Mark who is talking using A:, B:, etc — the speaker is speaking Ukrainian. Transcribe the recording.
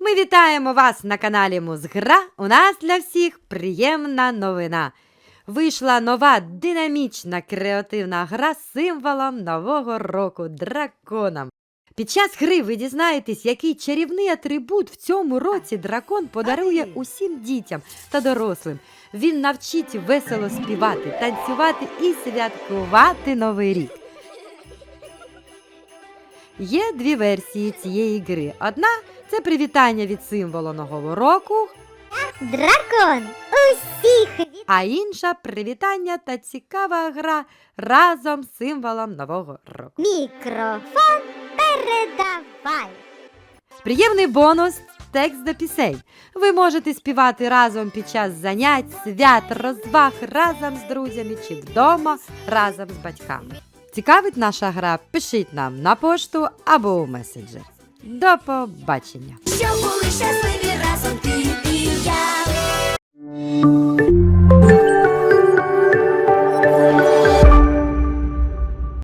A: Ми вітаємо вас на каналі Музгра. У нас для всіх приємна новина. Вийшла нова динамічна креативна гра з символом нового року драконом. Під час гри ви дізнаєтесь, який чарівний атрибут в цьому році дракон подарує усім дітям та дорослим. Він навчить весело співати, танцювати і святкувати новий рік. Є дві версії цієї гри. Одна це привітання від символу нового року,
B: Дракон усіх
A: а інша привітання та цікава гра разом з символом нового року.
B: мікрофон передавай.
A: Приємний бонус текст до пісень. Ви можете співати разом під час занять, свят, розваг разом з друзями чи вдома разом з батьками. Цікавить наша гра? Пишіть нам на пошту або у меседжер. До побачення!
C: Щоб були щасливі